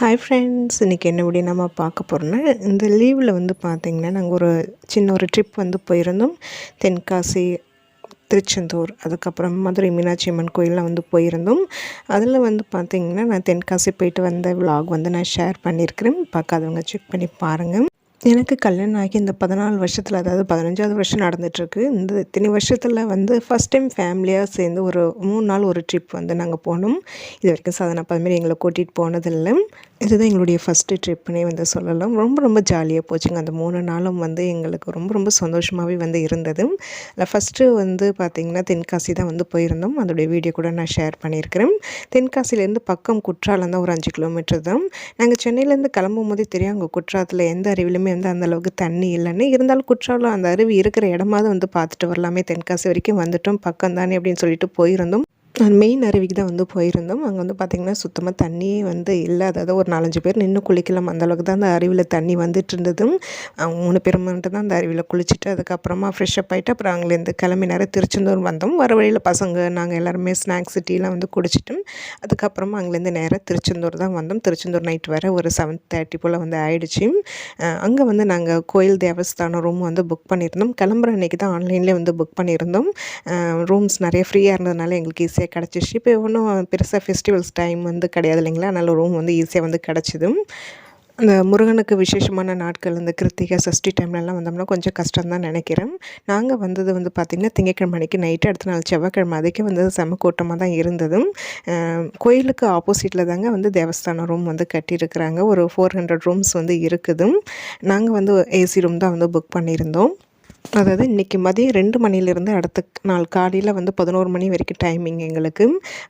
Hi friends இன்றைக்கி என்ன எப்படி நம்ம பார்க்க போகிறோன்னா இந்த லீவில் வந்து பார்த்திங்கன்னா நாங்கள் ஒரு சின்ன ஒரு ட்ரிப் வந்து போயிருந்தோம். தென்காசி திருச்செந்தூர் அதுக்கப்புறம் மதுரை மீனாட்சி அம்மன் கோயிலில் வந்து போயிருந்தோம். அதில் வந்து பார்த்திங்கன்னா நான் தென்காசி போயிட்டு வந்த விலாக் வந்து நான் ஷேர் பண்ணியிருக்கிறேன். பார்க்காதவங்க செக் பண்ணி பாருங்கள் எனக்கு கல்யாணம் ஆகி இந்த பதினாலு வருஷத்தில் அதாவது பதினஞ்சாவது வருஷம் நடந்துகிட்ருக்கு இந்த இத்தனை வருஷத்தில் வந்து ஃபஸ்ட் டைம் ஃபேமிலியாக சேர்ந்து ஒரு மூணு நாள் ஒரு ட்ரிப் வந்து நாங்கள் போனோம். இது வரைக்கும் சாதனை அதுமாரி எங்களை கூட்டிகிட்டு போனதில்லை. இதுதான் எங்களுடைய ஃபஸ்ட்டு ட்ரிப்புனே வந்து சொல்லலாம். ரொம்ப ரொம்ப ஜாலியாக போச்சுங்க. அந்த மூணு நாளும் வந்து எங்களுக்கு ரொம்ப ரொம்ப சந்தோஷமாகவே வந்து இருந்தது. அதில் ஃபஸ்ட்டு வந்து பார்த்திங்கன்னா தென்காசி தான் வந்து போயிருந்தோம். அதோடைய வீடியோ கூட நான் ஷேர் பண்ணியிருக்கிறேன். தென்காசிலேருந்து பக்கம் குற்றாலம் தான் ஒரு அஞ்சு கிலோமீட்டர் தான். நாங்கள் சென்னையிலேருந்து கிளம்பும் போதே தெரியும் அங்கே குற்றாலத்தில் எந்த அருவிலுமே வந்து அந்தளவுக்கு தண்ணி இல்லைன்னு இருந்தாலும் குற்றாலம் அந்த அருவி இருக்கிற இடமாவது வந்து பார்த்துட்டு வரலாமே. தென்காசி வரைக்கும் வந்துட்டோம். பக்கம் தானே அப்படின்னு சொல்லிட்டு போயிருந்தோம். மெயின் அருவிக்கு தான் வந்து போயிருந்தோம். அங்கே வந்து பார்த்திங்கன்னா சுத்தமாக தண்ணியே வந்து இல்லை அதாவது ஒரு நாலஞ்சு பேர் நின்று குளிக்கலாம். அந்தளவுக்கு தான் அந்த அருவியில் தண்ணி வந்துட்டு இருந்ததும். மூணு பேர் மட்டும் தான் அந்த அருவியில் குளிச்சுட்டு அதுக்கப்புறமா ஃப்ரெஷ்அப் ஆகிட்டு அப்புறம் அங்கேருந்து கிளம்பி நேரம் திருச்செந்தூர் வந்தோம். வர வழியில் பசங்க நாங்கள் எல்லாருமே ஸ்நாக்ஸ் டீலாம் வந்து குடிச்சிட்டோம். அதுக்கப்புறமா அங்கேருந்து நேராக திருச்செந்தூர் தான் வந்தோம். திருச்செந்தூர் நைட் வர ஒரு செவன் தேர்ட்டி போல் வந்து ஆயிடுச்சு. அங்கே வந்து நாங்கள் கோயில் தேவஸ்தானம் ரூம் வந்து புக் பண்ணியிருந்தோம். கிளம்புற அன்றைக்கி தான் ஆன்லைன்லேயே வந்து புக் பண்ணியிருந்தோம். ரூம்ஸ் நிறைய ஃப்ரீயாக இருந்ததுனால எங்களுக்கு ஈஸியாக கிடச்சிச்சு இப்போ ஒன்றும் பெருசாக ஃபெஸ்டிவல்ஸ் டைம் வந்து கிடையாது இல்லைங்களா? அதனால் ரூம் வந்து ஈஸியாக வந்து கிடச்சிதும். அந்த முருகனுக்கு விசேஷமான நாட்கள் இந்த கிருத்திகை சஷ்டி டைம்லலாம் வந்தோம்னா கொஞ்சம் கஷ்டம் தான் நினைக்கிறேன். நாங்கள் வந்தது வந்து பார்த்திங்கன்னா திங்கக்கிழமை அன்றைக்கி நைட்டு அடுத்த நாள் செவ்வாய்க்கிழமை அதுக்கே வந்து செம கூட்டமாக தான் இருந்ததும். கோயிலுக்கு ஆப்போசிட்டில் தாங்க வந்து தேவஸ்தானம் ரூம் வந்து கட்டியிருக்கிறாங்க. ஒரு ஃபோர் ஹண்ட்ரட் ரூம்ஸ் வந்து இருக்குதும். நாங்கள் வந்து ஏசி ரூம் தான் வந்து புக் பண்ணியிருந்தோம். அதாவது இன்றைக்கி மதியம் ரெண்டு மணிலேருந்து அடுத்த நாள் காலையில் வந்து பதினோரு மணி வரைக்கும் டைமிங் எங்களுக்கு.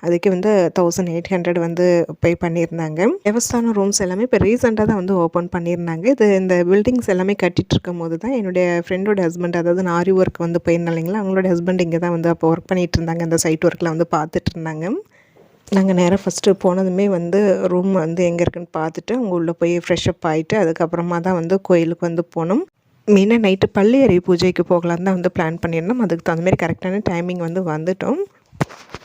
அதுக்கு வந்து தௌசண்ட் எயிட் ஹண்ட்ரட் வந்து பே பண்ணியிருந்தாங்க. தேவஸ்தான ரூம்ஸ் எல்லாமே இப்போ ரீசெண்டாக தான் வந்து ஓப்பன் பண்ணியிருந்தாங்க. இது இந்த பில்டிங்ஸ் எல்லாமே கட்டிகிட்டு இருக்கும் போது தான் என்னுடைய ஃப்ரெண்டோட ஹஸ்பண்ட் அதாவது நாரி ஆரி ஒர்க் வந்து போயிருந்தேன் இல்லைங்களா? அவங்களோட ஹஸ்பண்ட் இங்கே தான் வந்து அப்போ ஒர்க் பண்ணிகிட்டு இருந்தாங்க. அந்த சைட் ஒர்க்கில் வந்து பார்த்துட்டு இருந்தாங்க. நாங்கள் நேராக ஃபஸ்ட்டு போனதுமே வந்து ரூம் வந்து எங்கே இருக்குன்னு பார்த்துட்டு அங்கே உள்ளே போய் ஃப்ரெஷ்அப் ஆகிட்டு அதுக்கப்புறமா தான் வந்து கோயிலுக்கு வந்து போனோம். மெயினாக நைட்டு பள்ளி அறிவு பூஜைக்கு போகலான்னு தான் வந்து பிளான் பண்ணியிருந்தோம். அதுக்கு தகுந்த மாதிரி கரெக்டான டைமிங் வந்து வந்துட்டோம்.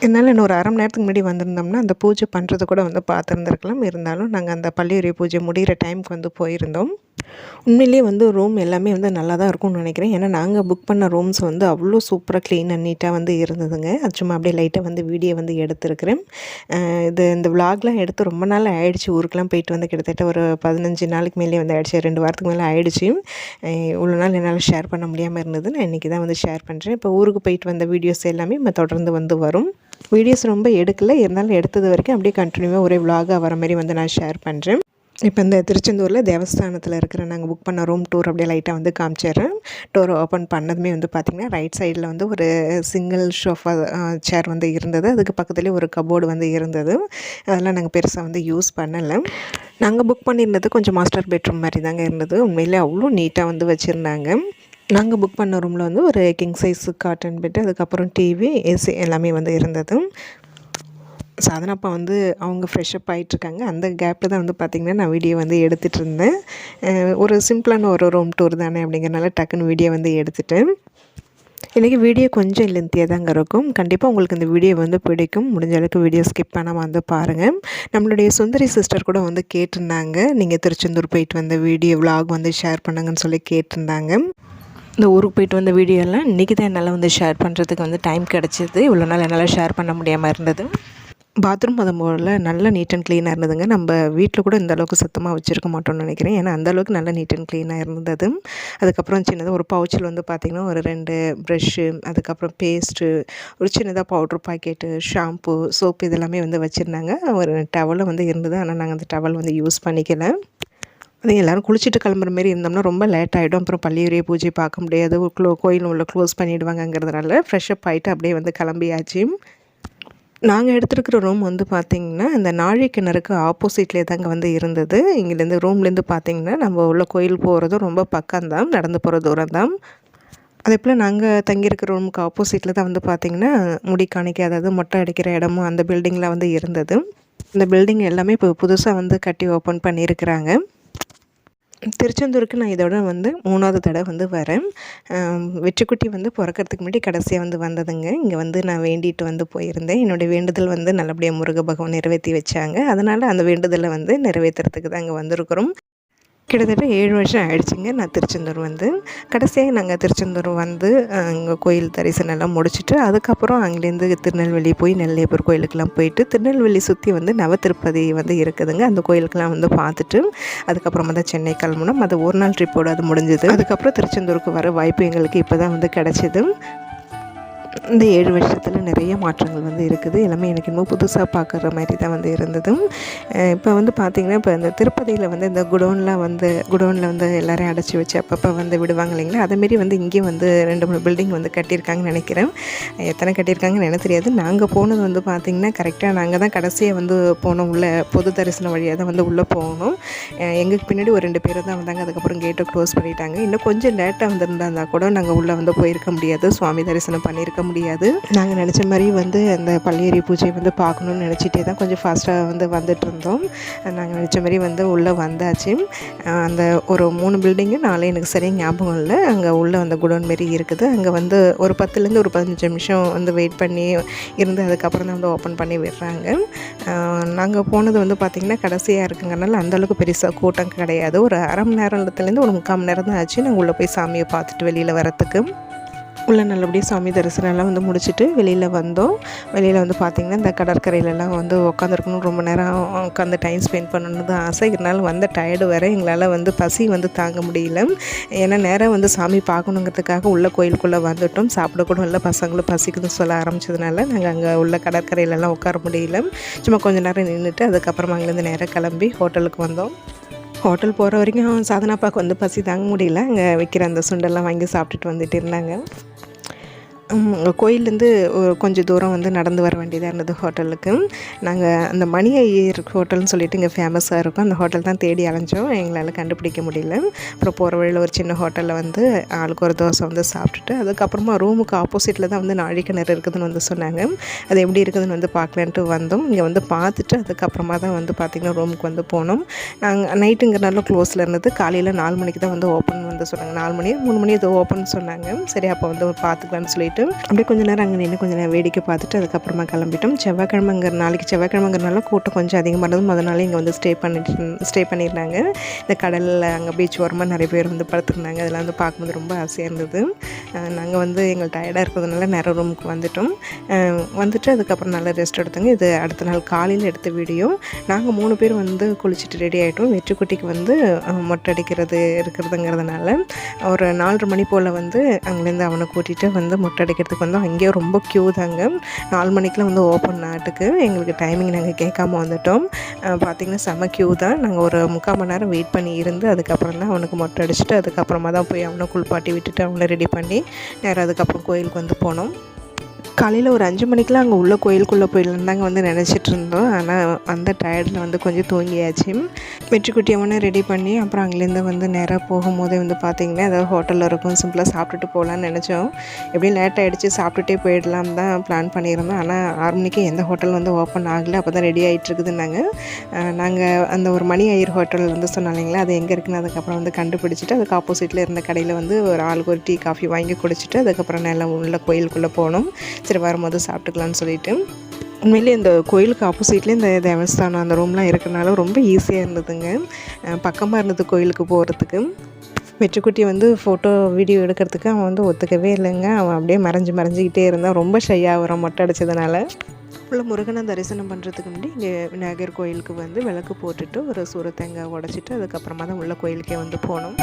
இருந்தாலும் இன்னும் ஒரு அரை மணி நேரத்துக்கு முன்னாடி வந்திருந்தோம்னா அந்த பூஜை பண்ணுறது கூட வந்து பார்த்துருந்துருக்கலாம். இருந்தாலும் நாங்கள் அந்த பள்ளி பூஜை முடிகிற டைமுக்கு வந்து போயிருந்தோம். உண்மையிலேயே வந்து ரூம் எல்லாமே வந்து நல்லா தான் இருக்கும்னு நினைக்கிறேன். ஏன்னா நாங்கள் புக் பண்ண ரூம்ஸ் வந்து அவ்வளோ சூப்பராக க்ளீன் அண்ட் நீட்டாக வந்து இருந்ததுங்க. அது சும்மா அப்படியே லைட்டாக வந்து வீடியோ வந்து எடுத்துருக்கிறேன். இது இந்த விளாக்லாம் எடுத்து ரொம்ப நாள் ஆயிடுச்சு. ஊருக்கெலாம் போயிட்டு வந்து கிட்டத்தட்ட ஒரு பதினஞ்சு நாளைக்கு மேலே வந்து ஆயிடுச்சு. ரெண்டு வாரத்துக்கு மேலே ஆயிடுச்சு. இவ்வளோ நாள் என்னால் ஷேர் பண்ண முடியாமல் இருந்தது. நான் இன்றைக்கி தான் வந்து ஷேர் பண்ணுறேன் இப்போ ஊருக்கு போயிட்டு வந்த வீடியோஸ் எல்லாமே நம்ம தொடர்ந்து வந்து வரும். வீடியோஸ் ரொம்ப எடுக்கலை. இருந்தாலும் எடுத்தது வரைக்கும் அப்படியே கண்டினியூவாக ஒரே விலாகாக வர மாதிரி வந்து நான் ஷேர் பண்ணுறேன் இப்போ இந்த திருச்செந்தூரில் தேவஸ்தானத்தில் இருக்கிற நாங்கள் புக் பண்ண ரூம் டூர் அப்படியே லைட்டாக வந்து காமிச்சிடுறேன். டோர் ஓப்பன் பண்ணதுமே வந்து பார்த்திங்கன்னா ரைட் சைடில் வந்து ஒரு சிங்கிள் ஷோஃபா சேர் வந்து இருந்தது. அதுக்கு பக்கத்துலேயே ஒரு கபோர்டு வந்து இருந்தது. அதெல்லாம் நாங்கள் பெருசாக வந்து யூஸ் பண்ணலை. நாங்கள் புக் பண்ணியிருந்தது கொஞ்சம் மாஸ்டர் பெட்ரூம் மாதிரி தாங்க இருந்தது. உண்மையிலே அவ்வளோ நீட்டாக வந்து வச்சுருந்தாங்க. நாங்கள் புக் பண்ண ரூமில் வந்து ஒரு கிங் சைஸு காட்டன் பெட்டு அதுக்கப்புறம் டிவி ஏசி எல்லாமே வந்து இருந்தது. சாதனாப்பா வந்து அவங்க ஃப்ரெஷ்அப் ஆகிட்டுருக்காங்க அந்த கேப்பில் தான் வந்து பார்த்திங்கன்னா நான் வீடியோ வந்து எடுத்துகிட்டு இருந்தேன். ஒரு சிம்பிளான ஒரு ரூம் டூர் தானே அப்படிங்கிறனால டக்குன்னு வீடியோ வந்து எடுத்துட்டேன். இன்றைக்கி வீடியோ கொஞ்சம் லென்த்தியாக தாங்க இருக்கும். கண்டிப்பாக உங்களுக்கு இந்த வீடியோ வந்து பிடிக்கும். முடிஞ்ச அளவுக்கு வீடியோ ஸ்கிப் பண்ணாமல் வந்து பாருங்கள் நம்மளுடைய சுந்தரி சிஸ்டர் கூட வந்து கேட்டிருந்தாங்க. நீங்கள் திருச்செந்தூர் போயிட்டு வந்த வீடியோ விலாக் வந்து ஷேர் பண்ணுங்கன்னு சொல்லி கேட்டிருந்தாங்க. இந்த ஊருக்கு போயிட்டு வந்த வீடியோலாம் இன்றைக்கி தான் என்னால் வந்து ஷேர் பண்ணுறதுக்கு வந்து டைம் கிடச்சிது. இவ்வளோ நாள் என்னால் ஷேர் பண்ண முடியாமல் இருந்தது. பாத்ரூம் அது போல் நல்ல நீட் அண்ட் க்ளீனாக இருந்ததுங்க. நம்ம வீட்டில் கூட இந்த அளவுக்கு சுத்தமாக வச்சுருக்க மாட்டோம்னு நினைக்கிறேன். ஏன்னா அந்தளவுக்கு நல்ல நீட் அண்ட் க்ளீனாக இருந்தது. அதுக்கப்புறம் சின்னதாக ஒரு பவுச்சில் வந்து பார்த்திங்கன்னா ஒரு ரெண்டு ப்ரெஷ்ஷு அதுக்கப்புறம் பேஸ்ட்டு ஒரு சின்னதாக பவுட்ரு பாக்கெட்டு ஷாம்பு சோப்பு இதெல்லாமே வந்து வச்சுருந்தாங்க. ஒரு டவலும் வந்து இருந்தது. ஆனால் நாங்கள் அந்த டவல் வந்து யூஸ் பண்ணிக்கல. அதுவும் எல்லோரும் குளிச்சுட்டு கிளம்புற மாரி இருந்தோம்னா ரொம்ப லேட் ஆகிடும் அப்புறம் பள்ளியுரிய பூஜை பார்க்க முடியாது. க்ளோ கோயில் உள்ள க்ளோஸ் பண்ணிவிடுவாங்கங்கிறதுனால ஃப்ரெஷ்அப் ஆகிட்டு அப்படியே வந்து கிளம்பியாச்சு. நாங்கள் எடுத்துருக்கிற ரூம் வந்து பார்த்திங்கன்னா அந்த நாழி கிணறுக்கு ஆப்போசிட்லேயே தாங்க வந்து இருந்தது. இங்கேருந்து ரூம்லேருந்து பார்த்திங்கன்னா நம்ம உள்ள கோயில் போகிறதும் ரொம்ப பக்கம்தான். நடந்து போகிற தூரம் தான் அதே போல் நாங்கள் தங்கியிருக்கிற ரூமுக்கு ஆப்போசிட்டில் தான் வந்து பார்த்திங்கன்னா முடி காணிக்க அதாவது மொட்டை அடிக்கிற இடமும் அந்த பில்டிங்கில் வந்து இருந்தது. இந்த பில்டிங் எல்லாமே இப்போ புதுசாக வந்து கட்டி ஓப்பன் பண்ணியிருக்கிறாங்க. திருச்செந்தூருக்கு நான் இதோட வந்து மூணாவது தடவை வந்து வரேன். வெற்றிக்குட்டி வந்து பிறக்கிறதுக்கு முன்னாடி கடைசியாக வந்து வந்ததுங்க. இங்கே வந்து நான் வேண்டிட்டு வந்து போயிருந்தேன். என்னுடைய வேண்டுதல் வந்து நல்லபடியாக முருக பகவான் நிறைவேற்றி வச்சாங்க. அதனால் அந்த வேண்டுதலை வந்து நிறைவேற்றுறதுக்கு தான் இங்கே வந்திருக்கிறோம். கிட்டத்தட்ட ஏழு வருஷம் ஆயிடுச்சுங்க நான் திருச்செந்தூர் வந்து. கடைசியாக நாங்கள் திருச்செந்தூர் வந்து அங்கே கோயில் தரிசனம் எல்லாம் முடிச்சுட்டு அதுக்கப்புறம் அங்கேருந்து திருநெல்வேலி போய் நெல்லையப்பர் கோயிலுக்கெல்லாம் போயிட்டு திருநெல்வேலி சுற்றி வந்து நவ திருப்பதி வந்து இருக்குதுங்க. அந்த கோயிலுக்கெல்லாம் வந்து பார்த்துட்டு அதுக்கப்புறமா தான் சென்னை கிளம்பணும் அது ஒரு நாள் ட்ரிப்போடு அது முடிஞ்சது. அதுக்கப்புறம் திருச்செந்தூருக்கு வர வாய்ப்பு எங்களுக்கு இப்போ தான் வந்து கிடச்சிது. இந்த ஏழு வருஷத்தில் நிறைய மாற்றங்கள் வந்து இருக்குது. எல்லாமே எனக்கு இன்னும் புதுசாக பார்க்குற மாதிரி தான் வந்து இருந்தது இப்போ வந்து பார்த்திங்கன்னா இப்போ இந்த திருப்பதியில் வந்து இந்த குடோன்லாம் வந்து குடோனில் வந்து எல்லோரையும் அடைச்சி வச்சு அப்பப்போ வந்து விடுவாங்க இல்லைங்களா? அதேமாரி வந்து இங்கேயும் வந்து ரெண்டு மூணு பில்டிங் வந்து கட்டியிருக்காங்கன்னு நினைக்கிறேன். எத்தனை கட்டியிருக்காங்கன்னு எனக்கு தெரியாது. நாங்கள் போனது வந்து பார்த்திங்கன்னா கரெக்டாக நாங்கள் தான் கடைசியாக வந்து போனோம். உள்ளே பொது தரிசனம் வழியாக தான் வந்து உள்ளே போகணும் எங்களுக்கு பின்னாடி ஒரு ரெண்டு பேர் தான் வந்தாங்க. அதுக்கப்புறம் கேட்டை க்ளோஸ் பண்ணிட்டாங்க. இன்னும் கொஞ்சம் லேட்டாக வந்திருந்தா கூட நாங்கள் உள்ளே வந்து போயிருக்க முடியாது. சுவாமி தரிசனம் பண்ணியிருக்க முடியாது. நாங்கள் நினச்ச மாதிரி வந்து அந்த பள்ளியேறி பூஜை வந்து பார்க்கணுன்னு நினச்சிட்டே தான் கொஞ்சம் ஃபாஸ்ட்டாக வந்து வந்துட்டு இருந்தோம். நாங்கள் நினச்ச மாதிரி வந்து உள்ளே வந்தாச்சு. அந்த ஒரு மூணு பில்டிங்கு நாளே எனக்கு சரியாக ஞாபகம் இல்லை. அங்கே உள்ளே அந்த குடோன் மாரி இருக்குது. அங்கே வந்து ஒரு பத்துலேருந்து ஒரு பதினஞ்சு நிமிஷம் வந்து வெயிட் பண்ணி இருந்து அதுக்கப்புறம் தான் வந்து ஓப்பன் பண்ணி விடுறாங்க. நாங்கள் போனது வந்து பார்த்திங்கன்னா கடைசியாக இருக்குங்கிறனால அந்தளவுக்கு பெருசாக கூட்டம் கிடையாது. ஒரு அரை மணி நேரத்துலேருந்து ஒரு முக்கால் மணி நேரம் தான் ஆச்சு. நாங்கள் உள்ளே போய் சாமியை பார்த்துட்டு வெளியில் வரத்துக்கு உள்ளே நல்லபடியாக சாமி தரிசனம்லாம் வந்து முடிச்சுட்டு வெளியில் வந்தோம். வெளியில் வந்து பார்த்திங்கன்னா இந்த கடற்கரையிலலாம் வந்து உட்காந்துருக்கணும் ரொம்ப நேரம் உட்காந்து டைம் ஸ்பெண்ட் பண்ணணுன்னு தான் ஆசை. இருந்தாலும் வந்த டயர்டு வேறு. எங்களால் வந்து பசி வந்து தாங்க முடியல. ஏன்னா நேரம் வந்து சாமி பார்க்கணுங்கிறதுக்காக உள்ள கோயிலுக்குள்ளே வந்துட்டோம். சாப்பிடக்கூட இல்லை. பசங்களும் பசிக்குதுன்னு சொல்ல ஆரம்பிச்சதுனால நாங்கள் அங்கே உள்ள கடற்கரையிலலாம் உட்கார முடியல. சும்மா கொஞ்சம் நேரம் நின்றுட்டு அதுக்கப்புறமா அங்கேருந்து நேராக கிளம்பி ஹோட்டலுக்கு வந்தோம். ஹோட்டல் போகிற வரைக்கும் சாதனாப்பாக்கு வந்து பசி தாங்க முடியல. அங்கே விற்கிற அந்த சுண்டெல்லாம் வாங்கி சாப்பிட்டுட்டு வந்துட்டு இருந்தாங்க. கோயிலேருந்து கொஞ்சம் தூரம் வந்து நடந்து வர வேண்டியதாக இருந்தது ஹோட்டலுக்கு. நாங்கள் அந்த மணி ஐயர் ஹோட்டல்னு சொல்லிட்டு இங்கே ஃபேமஸாக இருக்கும். அந்த ஹோட்டல் தான் தேடி அலைஞ்சோம். எங்களால் கண்டுபிடிக்க முடியல. அப்புறம் போகிற வழியில் ஒரு சின்ன ஹோட்டலில் வந்து ஆளுக்கு ஒரு தோசை வந்து சாப்பிட்டுட்டு அதுக்கப்புறமா ரூமுக்கு ஆப்போசிட்டில் தான் வந்து நாழிக்கிணறு இருக்குதுன்னு வந்து சொன்னாங்க. அது எப்படி இருக்குதுன்னு வந்து பார்க்கலான்ட்டு வந்தோம். இங்கே வந்து பார்த்துட்டு அதுக்கப்புறமா தான் வந்து பார்த்திங்கன்னா ரூமுக்கு வந்து போனோம். நாங்கள் நைட்டுங்கிறனால க்ளோஸில் இருந்தது. காலையில் நாலு மணிக்கு தான் வந்து ஓப்பன் வந்து சொன்னாங்க. நாலு மணி மூணு மணி ஏதோ ஓப்பன் சொன்னாங்க. சரி அப்போ வந்து பார்த்துக்கலான்னு சொல்லிட்டு அப்படியே கொஞ்சம் நேரம் அங்கே நின்று கொஞ்சம் நேரம் வேடிக்கை பார்த்துட்டு அதுக்கப்புறமா கிளம்பிட்டோம். செவ்வாய்க்கிழமைங்கிற நாளைக்கு செவ்வாய்க்கிழமைங்கிறனால கூட்டம் கொஞ்சம் அதிகமாக இருந்தது. முதல் நாள் இங்கே வந்து ஸ்டே பண்ணிட்டு ஸ்டே பண்ணியிருந்தாங்க. இந்த கடலில் அங்கே பீச் ஓரமாக நிறைய பேர் வந்து படுத்துருந்தாங்க. அதெல்லாம் வந்து பார்க்கும்போது ரொம்ப ஆசையாக இருந்தது. நாங்கள் வந்து எங்கள் டயர்டாக இருக்கிறதுனால நேரம் ரூமுக்கு வந்துட்டோம். வந்துட்டு அதுக்கப்புறம் நல்லா ரெஸ்ட் எடுத்தோங்க. இது அடுத்த நாள் காலையில் எடுத்த வீடியோ நாங்கள் மூணு பேர் வந்து குளிச்சுட்டு ரெடி ஆகிட்டோம் வெற்றிக்குட்டிக்கு வந்து மொட்டை அடிக்கிறது இருக்கிறதுங்கிறதுனால ஒரு நாலரை மணி போல் வந்து அங்கேருந்து அவனை கூட்டிகிட்டு வந்து மொட்டை அடிக்கிறதுக்கு வந்தோம். அங்கேயே ரொம்ப க்யூ தாங்க. நாலு மணிக்கெலாம் வந்து ஓப்பன் நாட்டுக்கு எங்களுக்கு டைமிங் நாங்கள் கேட்காம வந்துட்டோம். பார்த்திங்கன்னா செம க்யூ தான். நாங்கள் ஒரு முக்கால் மணி நேரம் வெயிட் பண்ணி இருந்து அதுக்கப்புறம் தான் அவனுக்கு மொட்டை அடிச்சுட்டு அதுக்கப்புறமா தான் போய் அவனை குளிப்பாட்டி விட்டுட்டு அவனை ரெடி பண்ணி நேரம் அதுக்கப்புறம் கோயிலுக்கு வந்து போனோம். காலையில் ஒரு அஞ்சு மணிக்கெலாம் அங்கே உள்ள கோயிலுக்குள்ளே போயிடலாம் தாங்க வந்து நினச்சிட்டு இருந்தோம். ஆனால் அந்த டயர்டில் வந்து கொஞ்சம் தூங்கியாச்சு. வெற்றிக்குட்டி அவனை ரெடி பண்ணி அப்புறம் அங்கேருந்து வந்து நேராக போகும்போதே வந்து பார்த்திங்கன்னா ஏதாவது ஹோட்டலில் இருக்கும் சிம்பிளாக சாப்பிட்டுட்டு போகலான்னு நினச்சோம். எப்படியும் லேட் ஆகிடுச்சு சாப்பிட்டுட்டே போயிடலாம் தான் பிளான் பண்ணியிருந்தோம். ஆனால் ஆறு மணிக்கு எந்த ஹோட்டல் வந்து ஓப்பன் ஆகலை அப்போ தான் ரெடி ஆகிட்டுருக்குதுன்னாங்க நாங்கள் அந்த ஒரு மணி ஐயர் ஹோட்டல் வந்து சொன்னாலிங்களா அது எங்கே இருக்குன்னு அதுக்கப்புறம் வந்து கண்டுபிடிச்சிட்டு அதுக்கு ஆப்போசிட்டில் இருந்த கடையில் வந்து ஒரு ஆளுக்கு ஒரு டீ காஃபி வாங்கி குடிச்சிட்டு அதுக்கப்புறம் நல்லா உள்ள கோயிலுக்குள்ளே போனோம். சரி வரும்போது சாப்பிட்டுக்கலான்னு சொல்லிட்டு. உண்மையிலே இந்த கோயிலுக்கு ஆப்போசிட்லேயே இந்த தேவஸ்தானம் அந்த ரூம்லாம் இருக்கிறனால ரொம்ப ஈஸியாக இருந்ததுங்க. பக்கமாக இருந்தது கோயிலுக்கு போகிறதுக்கு வெற்றிக்குட்டி வந்து ஃபோட்டோ வீடியோ எடுக்கிறதுக்கு அவன் வந்து ஒத்துக்கவே இல்லைங்க. அவன் அப்படியே மறைஞ்சு மறைஞ்சிக்கிட்டே இருந்தான். ரொம்ப ஷையாக வரும் மொட்டை அடித்ததுனால உள்ள முருகனை தரிசனம் பண்ணுறதுக்கு முன்னாடி இங்கே விநாயகர் கோயிலுக்கு வந்து விளக்கு போட்டுட்டு ஒரு சூரத்தேங்காய் உடச்சிட்டு அதுக்கப்புறமா தான் உள்ள கோயிலுக்கே வந்து போனோம்.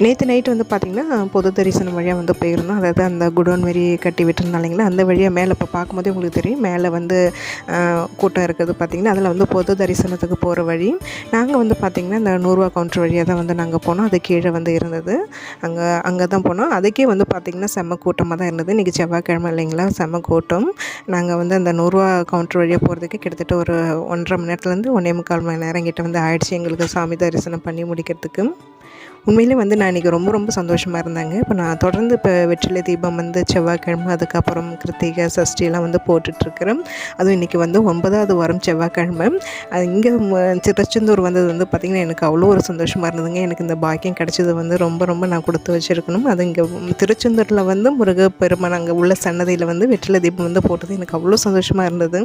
நேற்று நைட் வந்து பார்த்திங்கன்னா பொது தரிசனம் வழியாக வந்து போயிருந்தோம். அதாவது அந்த குடோன் மாரி கட்டி விட்டுருந்தாலிங்களா அந்த வழியாக மேலே இப்போ பார்க்கும்போதே உங்களுக்கு தெரியும். மேலே வந்து கூட்டம் இருக்குது பார்த்திங்கன்னா அதில் வந்து பொது தரிசனத்துக்கு போகிற வழி நாங்கள் வந்து பார்த்திங்கன்னா இந்த நூறுரூவா கவுண்டர் வழியாக தான் வந்து நாங்கள் போனோம். அது கீழே வந்து இருந்தது. அங்கே அங்கே தான் போனோம். அதுக்கே வந்து பார்த்திங்கன்னா செம்ம கூட்டமாக தான் இருந்தது. இன்றைக்கி செவ்வாய்க்கிழமை இல்லைங்களா? செம்ம கூட்டம். நாங்கள் வந்து அந்த நூறுரூவா கவுண்டர் வழியாக போகிறதுக்கு கிட்டத்தட்ட ஒரு ஒன்றரை மணி நேரத்துலேருந்து ஒன்றே முக்கால் மணி நேரம் கிட்ட வந்து ஆயிடுச்சு. எங்களுக்கு சாமி தரிசனம் பண்ணி முடிக்கிறதுக்கு. உண்மையிலே வந்து நான் இன்றைக்கி ரொம்ப ரொம்ப சந்தோஷமாக இருந்தாங்க. இப்போ நான் தொடர்ந்து இப்போ வெற்றிலை தீபம் வந்து செவ்வாய்க்கிழமை அதுக்கப்புறம் கிருத்திகை சஷ்டியெல்லாம் வந்து போட்டுட்ருக்கிறேன். அதுவும் இன்றைக்கி வந்து ஒன்பதாவது வாரம் செவ்வாய்க்கிழமை. அது இங்கே திருச்செந்தூர் வந்தது வந்து பார்த்திங்கன்னா எனக்கு அவ்வளோ ஒரு சந்தோஷமாக இருந்ததுங்க. எனக்கு இந்த பாக்கியம் கிடச்சது வந்து ரொம்ப ரொம்ப நான் கொடுத்து வச்சுருக்கணும். அது இங்கே திருச்செந்தூரில் வந்து முருகப்பெருமான் அங்கே உள்ள சன்னதியில் வந்து வெற்றிலை தீபம் வந்து போட்டது எனக்கு அவ்வளோ சந்தோஷமாக இருந்தது.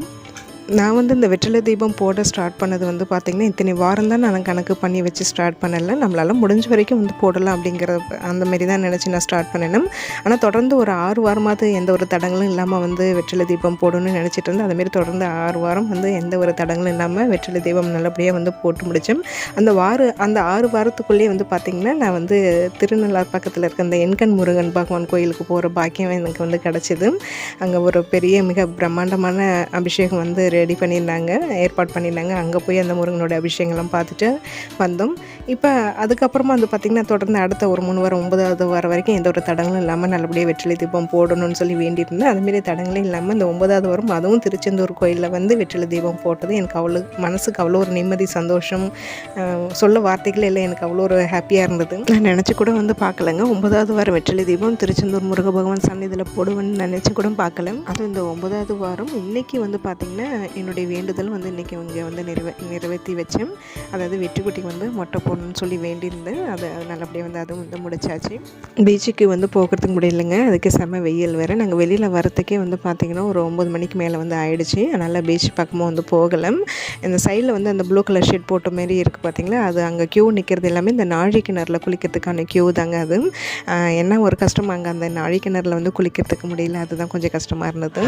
நான் வந்து இந்த வெற்றிலை தீபம் போட ஸ்டார்ட் பண்ணது வந்து பார்த்திங்கன்னா இத்தனை வாரம் தான் நான் கணக்கு பண்ணி வச்சு ஸ்டார்ட் பண்ணலை. நம்மளால் முடிஞ்ச வரைக்கும் வந்து போடலாம் அப்படிங்கிற அந்த மாரி தான் நினச்சி நான் ஸ்டார்ட் பண்ணினேன் ஆனால் தொடர்ந்து ஒரு ஆறு வாரமாவது எந்த ஒரு தடங்களும் இல்லாமல் வந்து வெற்றிலை தீபம் போடணும்னு நினச்சிட்டு இருந்தேன். அதுமாரி தொடர்ந்து ஆறு வாரம் வந்து எந்த ஒரு தடங்களும் இல்லாமல் வெற்றிலை தீபம் நல்லபடியாக வந்து போட்டு முடித்தேன் அந்த வார அந்த ஆறு வாரத்துக்குள்ளேயே வந்து பார்த்திங்கன்னா நான் வந்து திருநள்ளார் பக்கத்தில் இருக்க அந்த எண்கண் முருகன் பகவான் கோயிலுக்கு போகிற பாக்கியம் எனக்கு வந்து கிடச்சிது. அங்கே ஒரு பெரிய மிக பிரம்மாண்டமான அபிஷேகம் வந்து ரெடி பண்ணியிருந்தாங்க ஏற்பாடு பண்ணியிருந்தாங்க. அங்கே போய் அந்த முருகனோட அபிஷேகம்லாம் பார்த்துட்டு வந்தோம். இப்போ அதுக்கப்புறமா வந்து பார்த்திங்கன்னா தொடர்ந்து அடுத்த ஒரு மூணு வாரம் ஒன்பதாவது வாரம் வரைக்கும் எந்த ஒரு தடங்களும் இல்லாமல் நல்லபடியாக வெற்றிலை தீபம் போடணும்னு சொல்லி வேண்டியிருந்தேன் அதுமாரி தடங்களே இல்லாமல் இந்த ஒன்பதாவது வாரம் அதுவும் திருச்செந்தூர் கோயிலில் வந்து வெற்றிலை தீபம் போட்டது எனக்கு அவ்வளோ மனசுக்கு அவ்வளோ ஒரு நிம்மதி சந்தோஷம் சொல்ல வார்த்தைகள் இல்லை எனக்கு அவ்வளோ ஒரு ஹாப்பியாக இருந்தது. நான் நினச்சி கூட வந்து பார்க்கலங்க ஒன்பதாவது வாரம் வெற்றிலை தீபம் திருச்செந்தூர் முருக பகவான் சன்னிதியில் போடுவேன்னு நினச்சி கூட பார்க்கல அதுவும் இந்த ஒன்பதாவது வாரம் இன்றைக்கி வந்து பார்த்திங்கன்னா என்னுடைய வேண்டுதல் வந்து இன்றைக்கி இங்கே வந்து நிறைவே நிறைவேற்றி வச்சேன். அதாவது வெற்றிக்குட்டிக்கு வந்து மொட்டை போட்டு போகணும்னு சொல்லி வேண்டியிருந்தேன் அதை நல்லபடியாக வந்து அதுவும் வந்து முடிச்சாச்சு. பீச்சுக்கு வந்து போகிறதுக்கு முடியலைங்க. அதுக்கு செம்ம வெயில் வேறு. நாங்கள் வெளியில் வரத்துக்கே வந்து பார்த்திங்கன்னா ஒரு ஒம்பது மணிக்கு மேலே வந்து ஆயிடுச்சு. அதனால் பீச் பக்கமாக வந்து போகலை. இந்த சைடில் வந்து அந்த ப்ளூ கலர் ஷர்ட் போட்ட மாரி இருக்குது பார்த்தீங்களா அது அங்கே க்யூ நிற்கிறது எல்லாமே இந்த நாழி கிணறுல குளிக்கிறதுக்கான க்யூ தாங்க அது. என்ன ஒரு கஷ்டம் அங்கே அந்த நாழி கிணறுல வந்து குளிக்கிறதுக்கு முடியல. அதுதான் கொஞ்சம் கஷ்டமாக இருந்தது.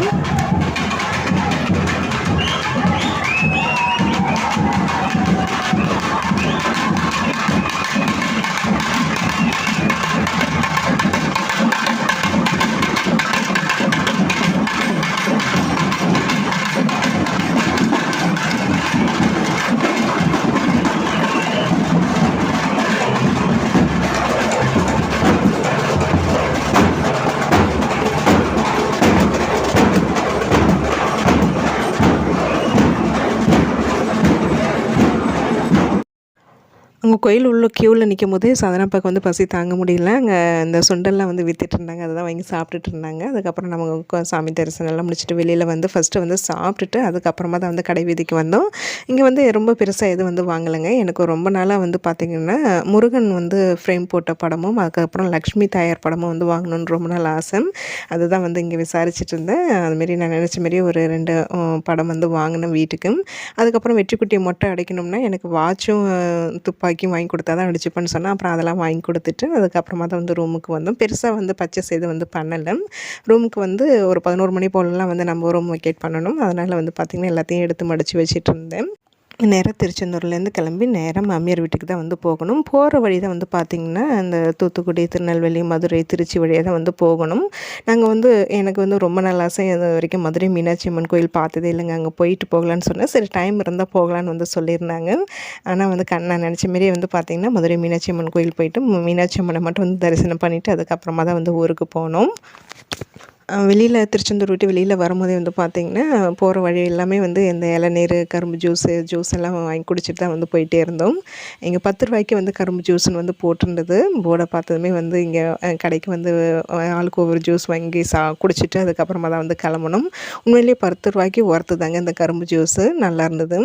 அங்கே கோயில் உள்ள க்யூவில் நிற்கும் போது சாதனாப்பாக்கு வந்து பசி தாங்க முடியல. அங்கே இந்த சுண்டெல்லாம் வந்து வித்துட்டு இருந்தாங்க. அதை தான் வாங்கி சாப்பிட்டுட்டு இருந்தாங்க. அதுக்கப்புறம் நம்ம சாமி தரிசனம்லாம் முடிச்சுட்டு வெளியில் வந்து ஃபஸ்ட்டு வந்து சாப்பிட்டுட்டு அதுக்கப்புறமா தான் வந்து கடை வீதிக்கு வந்தோம். இங்கே வந்து ரொம்ப பெருசாக எதுவும் வந்து வாங்கலைங்க. எனக்கு ரொம்ப நாளாக வந்து பார்த்திங்கன்னா முருகன் வந்து ஃப்ரேம் போட்ட படமும் அதுக்கப்புறம் லக்ஷ்மி தாயார் படமும் வந்து வாங்கணும்னு ரொம்ப நாள் ஆசை. அதுதான் வந்து இங்கே விசாரிச்சுட்டு இருந்தேன். அதுமாரி நான் நினச்ச மாரி ஒரு ரெண்டு படம் வந்து வாங்கினேன் வீட்டுக்கு அதுக்கப்புறம் வெற்றிக்குட்டியை மொட்டை அடைக்கணும்னா எனக்கு வாட்சும் துப்பாக்கி வரைக்கும் வாங்கி கொடுத்தா தான் அடிச்சுப்பேன்னு சொன்னால் அப்புறம் அதெல்லாம் வாங்கி கொடுத்துட்டு அதுக்கப்புறமா தான் வந்து ரூமுக்கு வந்தோம். பெருசாக வந்து பர்ச்சேஸ் எதுவும் வந்து பண்ணலை. ரூமுக்கு வந்து ஒரு பதினோரு மணி போலலாம் வந்து நம்ம ரூம் வெக்கேட் பண்ணணும். அதனால் வந்து பார்த்திங்கன்னா எல்லாத்தையும் எடுத்து மடித்து வச்சுட்டு இருந்தேன். நேராக திருச்செந்தூர்லேருந்து கிளம்பி நேராக மாமியார் வீட்டுக்கு தான் வந்து போகணும். போகிற வழி தான் வந்து பார்த்திங்கன்னா இந்த தூத்துக்குடி திருநெல்வேலி மதுரை திருச்சி வழியாக தான் வந்து போகணும். நாங்கள் வந்து எனக்கு வந்து ரொம்ப நாள் ஆசை. இது வரைக்கும் மதுரை மீனாட்சி அம்மன் கோயில் பார்த்ததே இல்லைங்க. அங்கே போயிட்டு போகலான்னு சொன்னேன். சரி டைம் இருந்தால் போகலான்னு வந்து சொல்லியிருந்தாங்க. ஆனால் வந்து கண் நான் நினச்ச மாரியே வந்து பார்த்திங்கன்னா மதுரை மீனாட்சி அம்மன் கோயில் போயிட்டு மீனாட்சி அம்மனை மட்டும் வந்து தரிசனம் பண்ணிவிட்டு அதுக்கப்புறமா தான் வந்து ஊருக்கு போனோம். வெளியில் திருச்செந்தூர் விட்டு வெளியில் வரும்போதே வந்து பார்த்திங்கன்னா போகிற வழி எல்லாமே வந்து இந்த இளநீர் கரும்பு ஜூஸு ஜூஸ் எல்லாம் வாங்கி குடிச்சிட்டு தான் வந்து போயிட்டே இருந்தோம். இங்கே பத்து ரூபாய்க்கு வந்து கரும்பு ஜூஸ்னு வந்து போட்டிருந்தது. போர்டை பார்த்ததுமே வந்து இங்கே கடைக்கு வந்து ஆளுக்கு ஒவ்வொரு ஜூஸ் வாங்கி சா குடிச்சிட்டு அதுக்கப்புறமா தான் வந்து கிளம்பணும். உண்மையிலேயே பத்து ரூபாய்க்கு ஒர்த்து தாங்க இந்த கரும்பு ஜூஸு நல்லா இருந்தது.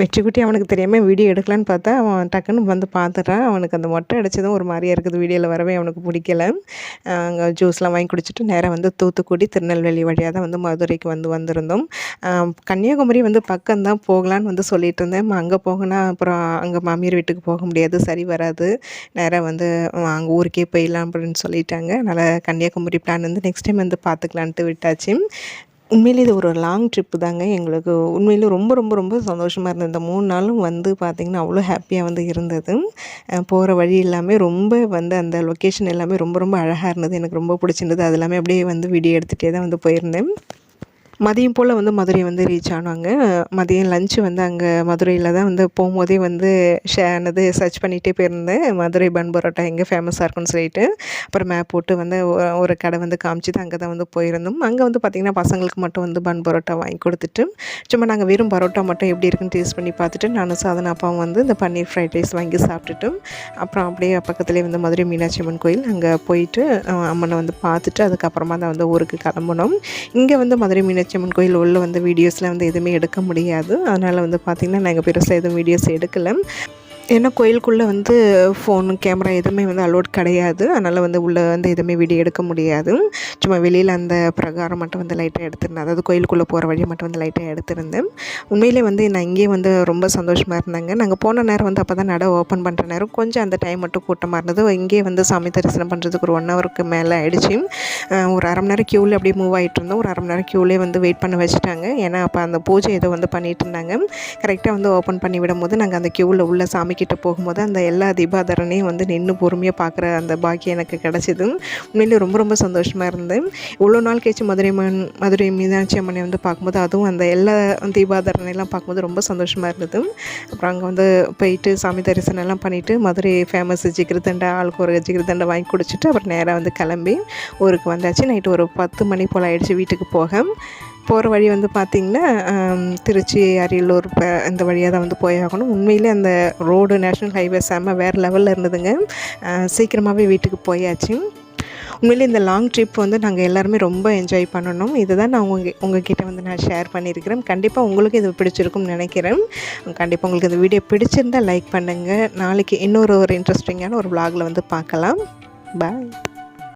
வெற்றிக்குட்டி அவனுக்கு தெரியாமல் வீடியோ எடுக்கலான்னு பார்த்தா அவன் டக்குன்னு வந்து பார்த்துட்டான் அவனுக்கு அந்த மொட்டை அடிச்சதும் ஒரு மாதிரியாக இருக்குது. வீடியோவில் வரவே அவனுக்கு பிடிக்கல. அங்கே ஜூஸ்லாம் வாங்கி குடிச்சிட்டு நேராக வந்து தூத்துக்குடி திருநெல்வேலி வழியாக தான் வந்து மதுரைக்கு வந்து வந்திருந்தோம். கன்னியாகுமரி வந்து பக்கம்தான் போகலான்னு வந்து சொல்லிட்டு இருந்தேன். அங்கே போகனா அப்புறம் அங்கே மாமியார் வீட்டுக்கு போக முடியாது சரி வராது. நேராக வந்து அங்கே ஊருக்கே போயிடலாம் அப்படின்னு சொல்லிட்டாங்க. அதனால் கன்னியாகுமரி பிளான் வந்து நெக்ஸ்ட் டைம் வந்து பார்த்துக்கலான்ட்டு விட்டாச்சு. உண்மையிலே இது ஒரு லாங் ட்ரிப்பு தாங்க. எங்களுக்கு உண்மையிலே ரொம்ப ரொம்ப ரொம்ப சந்தோஷமாக இருந்தது. இந்த மூணு நாளும் வந்து பார்த்திங்கன்னா அவ்வளோ ஹாப்பியாக வந்து இருந்தது. போகிற வழி எல்லாமே ரொம்ப வந்து அந்த லொக்கேஷன் எல்லாமே ரொம்ப ரொம்ப அழகாக இருந்தது. எனக்கு ரொம்ப பிடிச்சிருந்தது. அது எல்லாமே அப்படியே வந்து வீடியோ எடுத்துகிட்டே தான் வந்து போயிருந்தேன். மதியம் போல் வந்து மதுரை வந்து ரீச் ஆனாங்க. மதியம் லஞ்சு வந்து அங்கே மதுரையில் தான் வந்து போகும்போதே வந்து ஷே என்னது சர்ச் பண்ணிகிட்டே போயிருந்தேன். மதுரை பன் பரோட்டா எங்கே ஃபேமஸாக இருக்குன்னு சொல்லிட்டு. அப்புறம் மேப் போட்டு வந்து ஒரு கடை வந்து காமிச்சிட்டு அங்கே தான் வந்து போயிருந்தோம். அங்கே வந்து பார்த்திங்கன்னா பசங்களுக்கு மட்டும் வந்து பன் பரோட்டா வாங்கி கொடுத்துட்டு சும்மா நாங்கள் வெறும் பரோட்டா மட்டும் எப்படி இருக்குன்னு டேஸ்ட் பண்ணி பார்த்துட்டு நானும் சாதன அப்பாவும் வந்து இந்த பன்னீர் ஃப்ரைட் ரைஸ் வாங்கி சாப்பிட்டுட்டு அப்புறம் அப்படியே பக்கத்துலேயே வந்து மதுரை மீனாட்சி அம்மன் கோயில் அங்கே போயிட்டு அம்மனை வந்து பார்த்துட்டு அதுக்கப்புறமா தான் வந்து ஊருக்கு கிளம்பணும் இங்கே வந்து மதுரை மீனாட்சி அம்மன் கோயில் உள்ள வந்து வீடியோஸில் வந்து எதுவுமே எடுக்க முடியாது. அதனால் வந்து பார்த்திங்கன்னா நாங்கள் பெருசாக எதுவும் வீடியோஸ் எடுக்கலை. ஏன்னா கோயிலுக்குள்ளே வந்து ஃபோன் கேமரா எதுவுமே வந்து அலோட் கிடையாது. அதனால் வந்து உள்ளே வந்து எதுவுமே வீடியோ எடுக்க முடியாது. சும்மா வெளியில் அந்த பிரகாரம் மட்டும் வந்து லைட்டாக எடுத்திருந்தேன். அதாவது கோயிலுக்குள்ளே போகிற வழியை மட்டும் வந்து லைட்டாக எடுத்திருந்தேன். உண்மையிலே வந்து நான் இங்கேயே வந்து ரொம்ப சந்தோஷமாக இருந்தாங்க. நாங்கள் போன நேரம் வந்து அப்போ தான் நடை ஓப்பன் பண்ணுற நேரம். கொஞ்சம் அந்த டைம் மட்டும் கூட்டமாக இருந்தது. இங்கேயே வந்து சாமி தரிசனம் பண்ணுறதுக்கு ஒரு ஒன் ஹவருக்கு மேலே ஆகிடுச்சு ஒரு அரை மணி நேரம் க்யூவில் அப்படியே மூவ் ஆகிட்டு இருந்தோம். ஒரு அரை மணி நேரம் க்யூவிலே வந்து வெயிட் பண்ண வச்சுட்டாங்க. ஏன்னா அப்போ அந்த பூஜை ஏதோ வந்து பண்ணிகிட்டு இருந்தாங்க. கரெக்டாக வந்து ஓப்பன் பண்ணி விடும் போது நாங்கள் அந்த க்யூவில் உள்ள சாமி கிட்ட போகும்போது அந்த எல்லா தீபாதரனையும் வந்து நின்று பொறுமையாக பார்க்குற அந்த பாக்கியம் எனக்கு கிடச்சிது உண்மையிலே ரொம்ப ரொம்ப சந்தோஷமாக இருந்தேன் இவ்வளோ நாள் கழிச்சு மதுரை மண் மதுரை மீனாட்சி அம்மனை வந்து பார்க்கும்போது அதுவும் அந்த எல்லா தீபாதரனையெல்லாம் பார்க்கும்போது ரொம்ப சந்தோஷமாக இருந்தது. அப்புறம் அங்கே வந்து போயிட்டு சாமி தரிசனம் எல்லாம் பண்ணிவிட்டு மதுரை ஃபேமஸ் ஜிகிருதண்டை ஆளுக்கு ஒரு ஜிகிருதண்டா வாங்கி குடிச்சிட்டு அப்புறம் நேராக வந்து கிளம்பி ஊருக்கு வந்தாச்சு. நைட்டு ஒரு பத்து மணி போல் ஆயிடுச்சு வீட்டுக்கு போக. போகிற வழி வந்து பார்த்திங்கன்னா திருச்சி அரியலூர் இந்த வழியாக தான் வந்து போயாகணும் உண்மையிலே அந்த ரோடு நேஷ்னல் ஹைவே செம்ம வேறு லெவலில் இருந்ததுங்க. சீக்கிரமாகவே வீட்டுக்கு போயாச்சு. உண்மையிலே இந்த லாங் ட்ரிப் வந்து நாங்கள் எல்லாருமே ரொம்ப என்ஜாய் பண்ணணும். இதை தான் நான் உங்கள் உங்ககிட்ட வந்து நான் ஷேர் பண்ணியிருக்கிறேன். கண்டிப்பாக உங்களுக்கு இது பிடிச்சிருக்கும்னு நினைக்கிறேன். கண்டிப்பாக உங்களுக்கு இந்த வீடியோ பிடிச்சிருந்தால் லைக் பண்ணுங்கள் நாளைக்கு இன்னொரு ஒரு இன்ட்ரெஸ்டிங்கான ஒரு vlogல வந்து பார்க்கலாம். பாய்